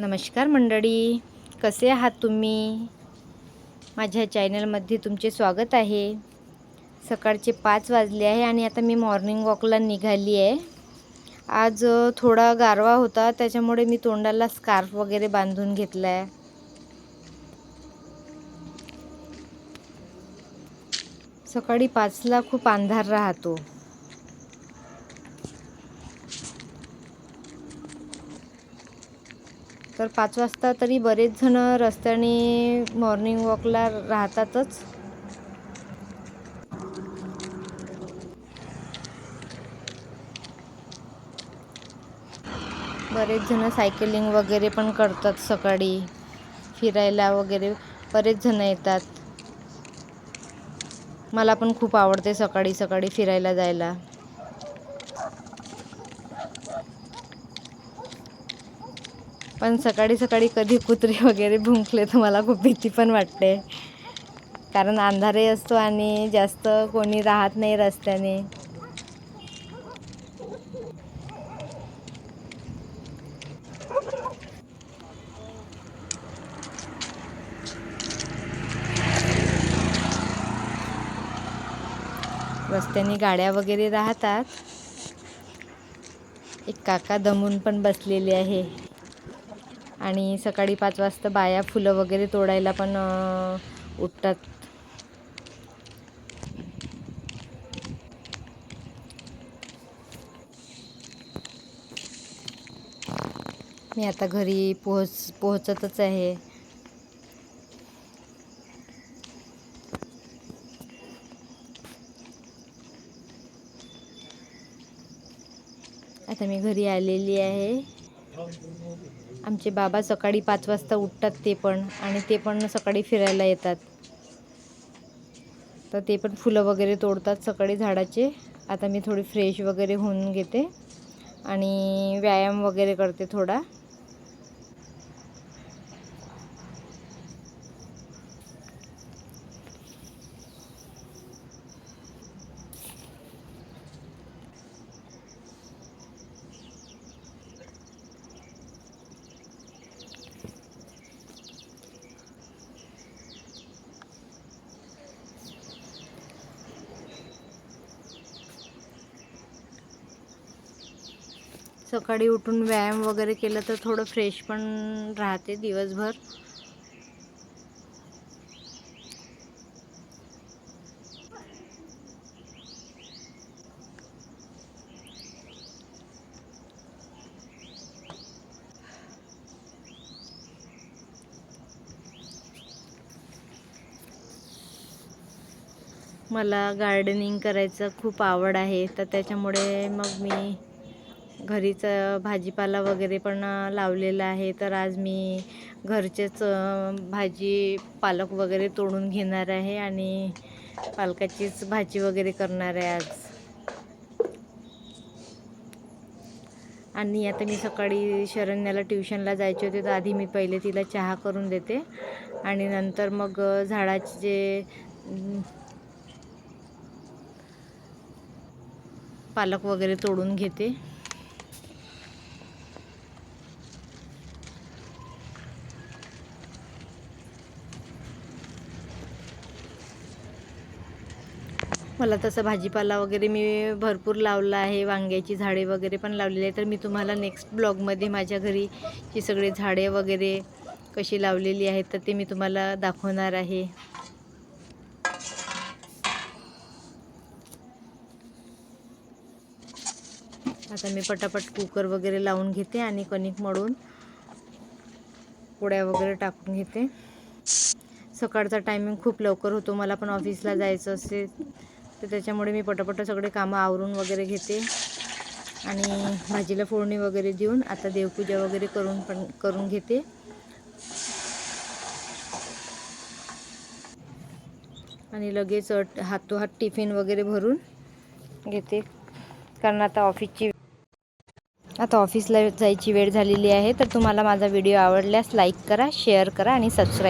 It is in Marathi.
नमस्कार मंडळी कसे आहात तुम्ही? माझ्या चॅनलमध्ये तुमचे स्वागत आहे. सकाळचे पाच वाजले आहे आणि आता मी मॉर्निंग वॉकला निघाली आहे. आज थोडा गारवा होता त्याच्यामुळे मी तोंडाला स्कार्फ वगैरे बांधून घेतला आहे सकाळी पाचला खूप अंधार राहतो. तर पाच वाजता तरी बरेच जण रस्त्याने मॉर्निंग वॉकला राहतातच. बरेच जण सायकलिंग वगैरे पण करतात सकाळी. फिरायला वगैरे बरेच जण येतात. मला पण खूप आवडते सकाळी सकाळी फिरायला जायला. पण सकाळी सकाळी कधी कुत्रे वगैरे भुंकले तर मला खूप भीती पण वाटते. कारण अंधारही असतो आणि जास्त कोणी राहत नाही रस्त्याने. रस्त्याने गाड्या वगैरे राहतात. एक काका दमून पण बसलेले आहे. आणि सकाळी पाच वाजता बाया फुलं वगैरे तोडायला पण उठतात. मी आता घरी पोहोच पोहोचतच आहे. आता मी घरी आलेली आहे. आमचे बाबा सकाळी पाच वाजता उठतात ते पण आणि ते पण सकाळी फिरायला येतात. तर ते पण फुलं वगैरे तोडतात सकाळी झाडाचे. आता मी थोडी फ्रेश वगैरे होऊन घेते. आणि व्यायाम वगैरे करते थोडा. सकाळी उठून व्यायाम वगैरे केलं तर थोडं फ्रेश पण राहते दिवसभर. मला गार्डनिंग करायचं खूप आवड आहे तर त्याच्यामुळे मग मी घरीच भाजीपाला वगैरे पण लावलेला आहे. तर आज मी घरचेच भाजी पालक वगैरे तोडून घेणार आहे आणि पालकाचीच भाजी वगैरे करणार आहे आज. आणि आता मी सकाळी शरण्याला ट्युशनला जायचे होते तर आधी मी पहिले तिला चहा करून देते. आणि नंतर मग झाडाचे जे पालक वगैरे तोडून घेते. मला तसं भाजीपाला वगैरे मी भरपूर लावला आहे. वांग्याची झाडे वगैरे पण लावलेली आहे तर मी तुम्हाला नेक्स्ट ब्लॉगमध्ये माझ्या घरी ही सगळी झाडे वगैरे कशी लावलेली आहेत तर ते मी तुम्हाला दाखवणार आहे. आता मी पटापट कुकर वगैरे लावून घेते आणि कणिक मळून पोळ्या वगैरे टाकून घेते. सकाळचा टायमिंग खूप लवकर होतो. मला पण ऑफिसला जायचं असेल. तर त्याच्यामुळे मी पटापट सगळे कामं आवरून वगैरे घेते. आणि भाजीला फोडणी वगैरे देऊन आता देवपूजा वगैरे करून पण करून घेते. आणि लगेच हातोहात टिफिन वगैरे भरून घेते. कारण आता ऑफिसची आता ऑफिसला जायची वेळ झालेली आहे. तर तुम्हाला माझा व्हिडिओ आवडल्यास लाईक करा शेअर करा आणि सबस्क्राईब